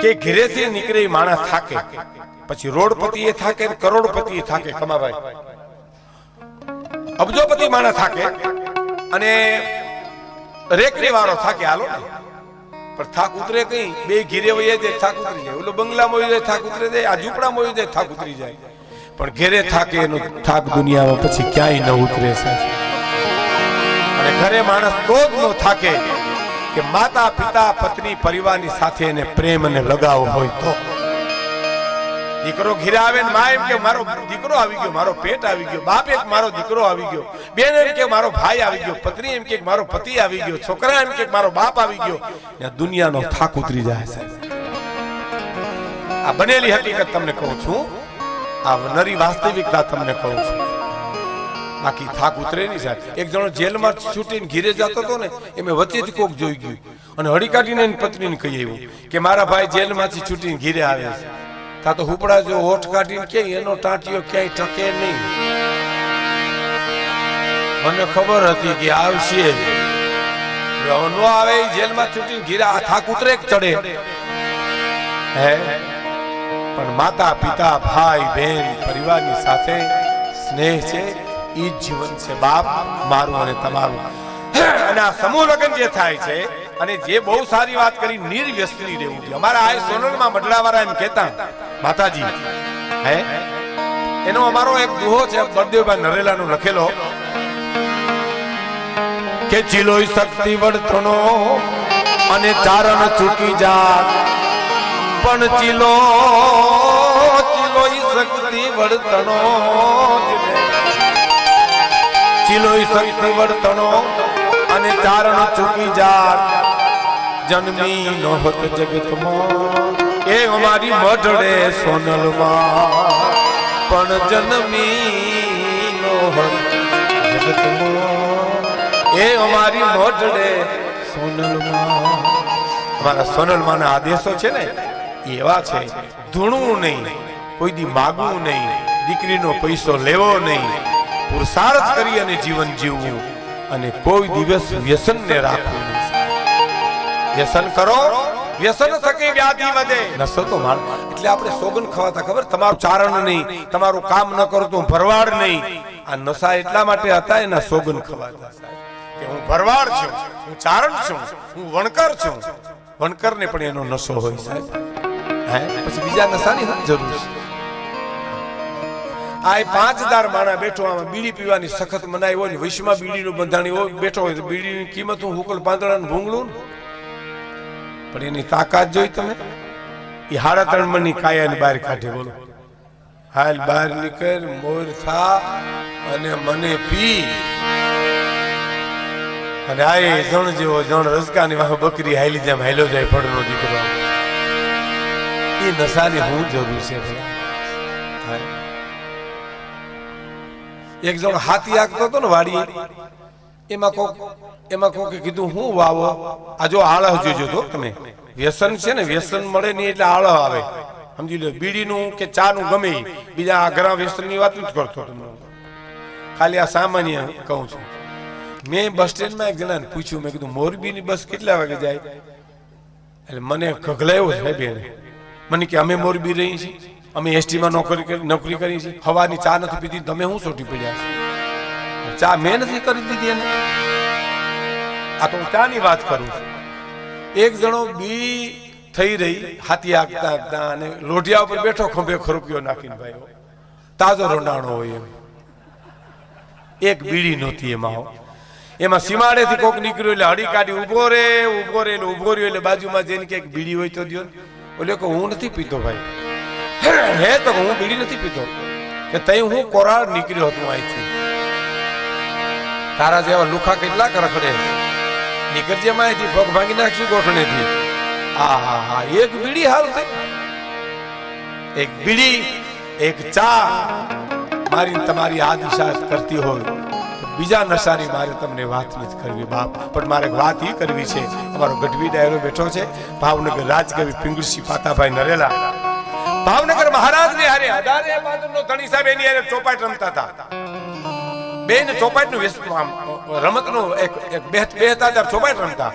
કે ઘરેથી નીકળે માણસ થાકે. પછી રોડપતિ એ થાકે કરોડપતિ એ થાકે કમાભાઈ અબજોપતિ માણસ થાકે અને રેકડી વાળો થાકે, હાલો ને. પણ થાક ઉતરે કઈ, બે ઘીરે વહી જાય થાક ઉતરી જાય. ઓલો બંગલામાં વહી જાય થાક ઉતરી જાય, આ ઝૂંપડામાં વહી જાય થાક ઉતરી જાય. પણ ઘેરે થાકે એનો થાક દુનિયામાં પછી ક્યાંય ન ઉતરે સાહેબ. અને ઘરે માણસ તો જ ન થાકે કે માતા પિતા પત્ની પરિવારની સાથે એને પ્રેમ અને લગાવ હોય તો. દીકરો ઘીરે આવે ને મા એમ કે મારો દીકરો આવી ગયો, મારો પેટ આવી ગયો, બાપ એક મારો દીકરો આવી ગયો, બેન એમ કે મારો ભાઈ આવી ગયો, પત્ની એમ કે મારો પતિ આવી ગયો, છોકરા એમ કે મારો બાપ આવી ગયો. ત્યાં દુનિયાનો થાક ઉતરી જાય છે. આ બનેલી હકીકત તમને કહું છું. આ નરી વાસ્તવિકતા તમને કહું છું. બાકી થાક ઉતરે નહીં સાહેબ. એક જણો જેલમાં છૂટીને ઘીરે જતો હતો ને, એ મેં વચ્ચેથી કોક જોઈ ગયું. અને હળી કાઢીને એની પત્નીને કહી આવ્યું કે મારા ભાઈ જેલમાંથી છૂટીને ઘીરે આવે છે. તા તો હુપડા જો હોઠ કાઢીને કે એનો ટાંટિયો ક્યાંય ટકે નહીં. મને ખબર હતી કે આવશે નો આવે જેલમાં છૂટીને ઘીરે, આ થાક ઉતરે ચડે? હે? પણ માતા, પિતા, ભાઈ, બહેન, પરિવારની સાથે સ્નેહ છે. જ જીવન છે બાપ, મારું અને તમારું. અને આ સમૂહ લગ્ન જે થાય છે, અને જે બહુ સારી વાત કરી, નિર્વ્યસની રહેવું જોઈએ. અમારા આ સોનલમાં મડલાવાળા એમ કહેતા, માતાજી, હે? એનો અમારો એક દુહો છે, બળદેવભાઈ નરેલાનો લખેલો, કે ચીલોય શક્તિ વર્તણો અને ચારણ ચૂકી જાત. પણ ચીલો ચિલોય શક્તિ વર્તણો ચિલોય શક્તિ વર્તણો અને ચારણ ચૂકી જાત. જન્મી નહોત હોત જગતમાં. એ અમારી મઢડે સોનલમાં. પણ જન્મી નહોત એ અમારી મઢડે સોનલમાં. અમારા સોનલમાં ના આદેશો છે ને એવા છે. ધૂણવું નહીં, કોઈ દી માગવું નહીં, દીકરીનો પૈસો લેવો નહીં. પુરુષાર્થ કરી અને જીવન જીવવું અને કોઈ દિવસ વ્યસન ને રાખવું વ્યસન કરો, વ્યસન થકી વ્યાધિ વધે. નસો તો માણ એટલે આપણે સોગન ખવાતા ખબર? તમારું ચારણ નહીં, તમારું કામ ન કરો તો ભરવાડ નહીં. આ નશા એટલા માટે હતા, એના સોગન ખવાતા. કે હું ભરવાડ છું, હું ચારણ છું, હું વણકર છું. વણકર ને પણ એનો નશો હોય સાહેબ. હે? પછી બીજા નશાની જરૂર છે? આ પાંચ હજાર માણા બેઠો આમાં બીડી પીવાની સખત મનાઈ હોય ને વિશ્વમાં બીડીનું બંધાણી હોય, બેઠો હોય તો બીડીની કિંમત હું હુકલ પાંદડાનું ભૂંગળું પણ એની તાકાત જોઈ તમે? એ હાડા ત્રણ મણની કાયાની બહાર કાઢે બોલો. હાલ બહાર નીકળ, મોર થા અને મને પી. અને આ એ જણ જેવો જણ રસકાની વાહ બકરી હાલી જેમ હાલ્યો જાય ફળનો દીકરો. એ નશાની હું જરૂર છે ભલા. એક જણ હાથી આગતો હતો ને વાડી એમાં કોક એમાં કોકે કીધું, હું વાવો. આ જો આળહ જોજો તો તમે. વ્યસન છે ને, વ્યસન મળે નહીં એટલે આળહ આવે. સમજી લો, બીડીનું કે ચાનું ગમે. બીજા આગ્રહ વ્યસનની વાત જ કરતો. તમને ખાલી આ સામાન્ય કહું છું. મેં બસ સ્ટેન્ડમાં એક જણાને પૂછ્યું, મેં કીધું, મોરબીની બસ કેટલા વાગે જાય? એટલે મને ગગલાયો છે બેને. મને કે, અમે મોરબી રહી છીએ. અમે એસટીમાં નોકરી કરી નોકરી કરી છે. હવાની ચા નથી પીધી, તમે શું સોટી પડ્યા ચા મેં નથી કરી દીધી એને? આ તો ચાની વાત કરું છું. એક જણો બી થઈ રહી, હાથી આગતા આગતા અને લોઢિયા ઉપર બેઠો, ખંભે ખરુપિયો નાખીને ભાઈ તાજો રોંડાણો હોય એમ. એક બીડી નહોતી એમાં. એમાં સીમાડેથી કોક નીકળ્યો એટલે હડી કાઢી ઊભો રે ઊભો રે એટલે ઊભો રહ્યો એટલે બાજુમાં જઈને ક્યાંક બીડી હોય તો દો. કે હું નથી પીતો ભાઈ. હે, તો હું બીડી નથી પીતો કે તઈ હું કોરાળ નીકળ્યો હતો અહીંથી. તારા જેવા લુખા કેટલા રખડે. નીકળજે અહીંથી પગ ભાંગી નાખશું ગોઠણેથી. આ હા હા એક બીડી હાલ થઈ. એક બીડી, એક ચા. મારી તમારી આ દિશા કરતી હોય બીજા નશાની મારે તમને વાત નથી કરવી, બાપ. પણ મારે વાત એ કરવી છે. અમારો ગઢવી ડાયરો બેઠો છે, ભાવનગર રાજકવિ પિંગળસિંહ પાતાભાઈ નરેલા. ભાવનગર મહારાજ ને હારે હજારે બાદરનો ધણી સાહેબ એની હારે ચોપાટ રમતા હતા. બેન ચોપાટનું રમતનું એક એક બે બે ત્યારે ચોપાટ રમતા.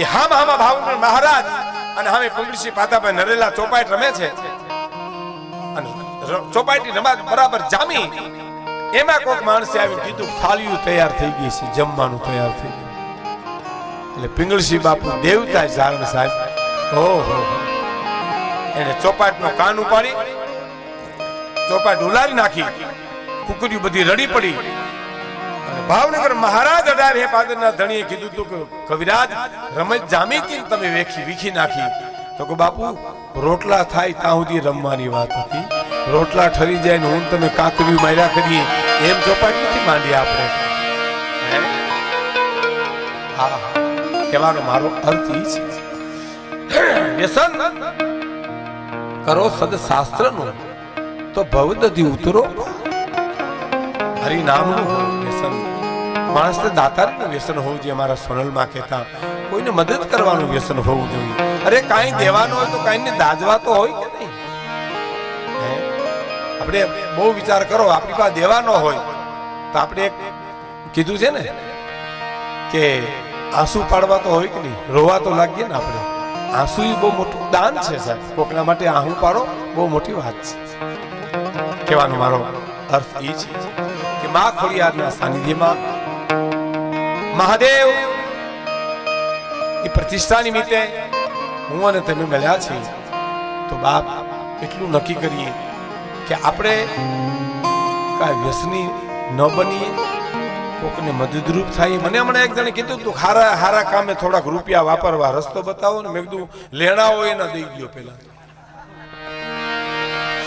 એ હામ હામા ભાવનગર મહારાજ અને હવે પુંગળસિંહ પાતાભાઈ નરેલા ચોપાટ રમે છે. અને ચોપાટની રમત બરાબર જામી. એમાં કોઈક માણસે આવી કીધું થાળીઓ તૈયાર થઈ ગઈ છે, જમવાનું તૈયાર થઈ ગયું. એટલે પિંગળસિંહ બાપુ દેવતા જાણ સાહેબ, ઓહો એને ચોપાટનો કાન ઉપાડી, ચોપાટ ઉલારી નાખી કુકરી બધી રડી પડી. ભાવનગર મહારાજ અઢાર હે પાદરના ધણીએ કીધું તું કે, કવિરાજ, રમત જામી કે તમે વેખી વીખી નાખી? તો કે બાપુ, રોટલા થાય ત્યાં સુધી રમવાની વાત હતી. રોટલા ઠરી જાય ને હું તમે કાકરી માર્યા કરીએ. એમ ચોપાટ નથી માંડી આપણે. હા. કહેવાનો મારો અર્થ એ છે. વ્યસન કરો સદશાસ્ત્રનું? તો ભવદધી ઉતરો. હરિનામનું વ્યસન. માણસને દાતારનું વ્યસન હોવું જોઈએ, અમારા સોનલમાં કહેતા. કોઈને મદદ કરવાનું વ્યસન હોવું જોઈએ. અરે કાંઈ દેવાનું હોય તો કાંઈને દાજવા તો હોય કે નહીં? આપણે બહુ વિચાર કરો, આપણી પાસે દેવાનો હોય. તો આપણે કીધું છે ને કે આંસુ પાડવા તો હોય કે નહીં? રોવા તો લાગીએ ને આપણે. આંસુ બહુ દાન છે, સાહેબ. કોકના માટે આહુ પાડો, બહુ મોટી વાત છે. કહેવાનો મારો અર્થ એ છે કે મા ખોડિયારના સાનિધ્યમાં મહાદેવ એ પ્રતિષ્ઠા નિમિત્તે હું અને તમે મળ્યા છીએ. તો બાપ, એટલું નક્કી કરીએ કે આપણે કાંઈ વ્યસની ન બનીએ કોકને મદદરૂપ થાય મને હમણાં એક જણે કીધું તું, હારા હારા કામે થોડાક રૂપિયા વાપરવા રસ્તો બતાવો ને. મેં કીધું લેણા હોય એના દઈ ગયો પેલા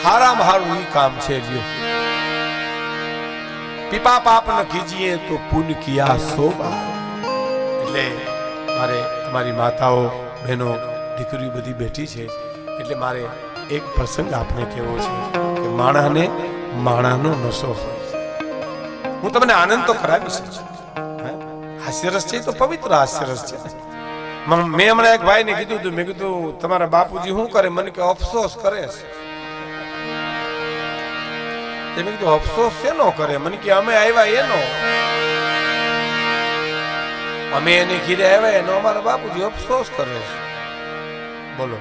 હારામાં હારું ઈ કામ છે લ્યો. પીપા પાપ ન કીજીએ તો પુન કિયા સોબા એટલે મારે મારી માતાઓ, બહેનો, દીકરીઓ બધી બેઠી છે. એટલે મારે એક પ્રસંગ આપને કહેવો છે કે માણાને માણાનો નશો હોય. હું તમને આનંદ તો ખરાબ છે? હાસ્યરસ છે તો પવિત્ર હાસ્યરસ છે. મેં હમણાં એક ભાઈને કીધું હતું, મેં કીધું, તમારા બાપુજી શું કરે? મને કે, અફસોસ કરે છે. તે મેં કીધું, અફસોસ શેનો કરે? મને કે, અમે આવ્યા એનો. અમે એને ઘીરે આવ્યા એનો, અમારા બાપુજી અફસોસ કરે છે. બોલો.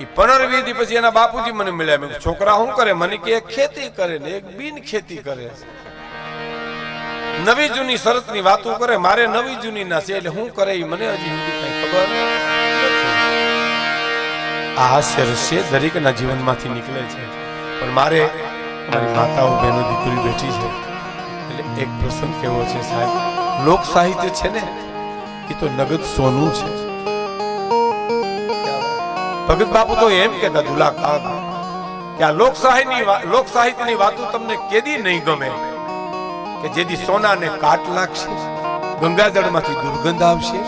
એ પંદર વીસ પછી એના બાપુજી મને મળ્યા. મેં છોકરા શું કરે? મને કે, એક ખેતી કરે ને એક બિન ખેતી કરે. છે નવી જૂની શરતની વાતો કરે, મારે નવી જૂની ના છે, એટલે હું કરે એ મને હજી સુધી કઈ ખબર. આ રહસ્ય દરેકના જીવનમાંથી નીકળે છે. પણ મારે મારી માતાઓ, બહેનો દીકરી બેઠી છે. એટલે એક પ્રસંગ કેવો છે સાહેબ? લોક સાહિત્ય છે ને, એ તો નગદ સોનું છે. ભગત બાપુ તો એમ કહેતા દુલાકાર કે આ લોક સાહિત્યની લોક સાહિત્યની વાતો તમને કેદી નહીં ગમે? કે જેથી સોનાને કાટ લાગશે, ગંગાજળમાંથી દુર્ગંધ આવશે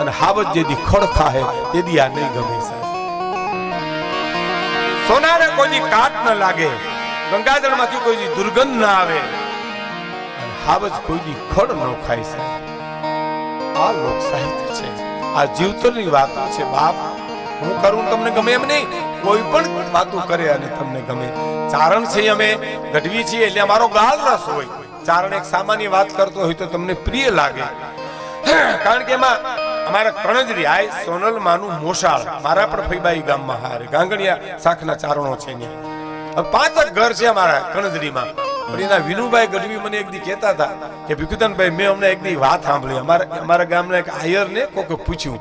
અને હાવજ જેથી ખડ ખાહે તેદી આ નહીં ગમે સાહેબ. સોનાને કોઈ કાટ ન લાગે, ગંગાજળમાંથી કોઈ દી દુર્ગંધ ના આવે હાવજ કોઈ દી ખડ ન ખાય સાહેબ. આ લોક સાહિત્ય છે, આ જીવતરની વાતો છે, બાપ. હું કરું તમને ગમે એમ નહીં, કોઈ પણ વાતો કરે અને તમને ગમે. ચારણ છે અમે, ગઢવી છીએ, એટલે અમારો ગાળ રસ હોય. ચારણ એક સામાન્ય વાત કરતો હોય તો તમને પ્રિય લાગે. કારણ કે એમાં અમારા કણજરી આય સોનલ માનું મોસાળ મારા પણ ફઈબાઈ ગામમાં હારે ગાંગણિયા શાખના ચારણો છે ને. પાંચ જ ઘર છે અમારા કણજરીમાં પણ એના વિનુભાઈ ગઢવી મને એક દી કહેતા હતા કે ભીખુદાનભાઈ મેં અમને એક દી વાત સાંભળી. અમારા અમારા ગામના એક આયર ને કોકે પૂછ્યું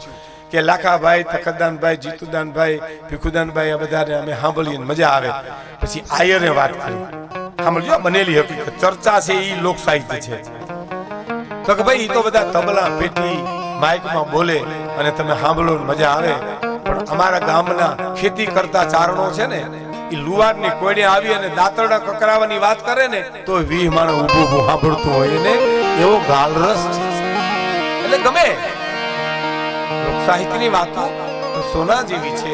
કે, લાખાભાઈ તખતદાનભાઈ જીતુદાનભાઈ, ભીખુદાનભાઈ, આ બધાને અમે સાંભળીને મજા આવે. પછી આયરે વાત કરી. સાંભળજો બનેલી હકીકત ચર્ચા છે એ લોક સાહિત્ય છે. તો કે ભાઈ એ તો બધા તબલા પેટી માઇકમાં બોલે અને તમે સાંભળો મજા આવે. પણ અમારા ગામના ખેતી કરતા ચારણો છે ને એ લુવારની કોઈને આવી અને દાંતરડા કકરાવાની વાત કરે ને, તો વીહ માણસ ઊભું ઊભું સાંભળતું હોય ને, એવો ગાલરસ એટલે ગમે. લોક સાહિત્યની વાતો સોના જેવી છે.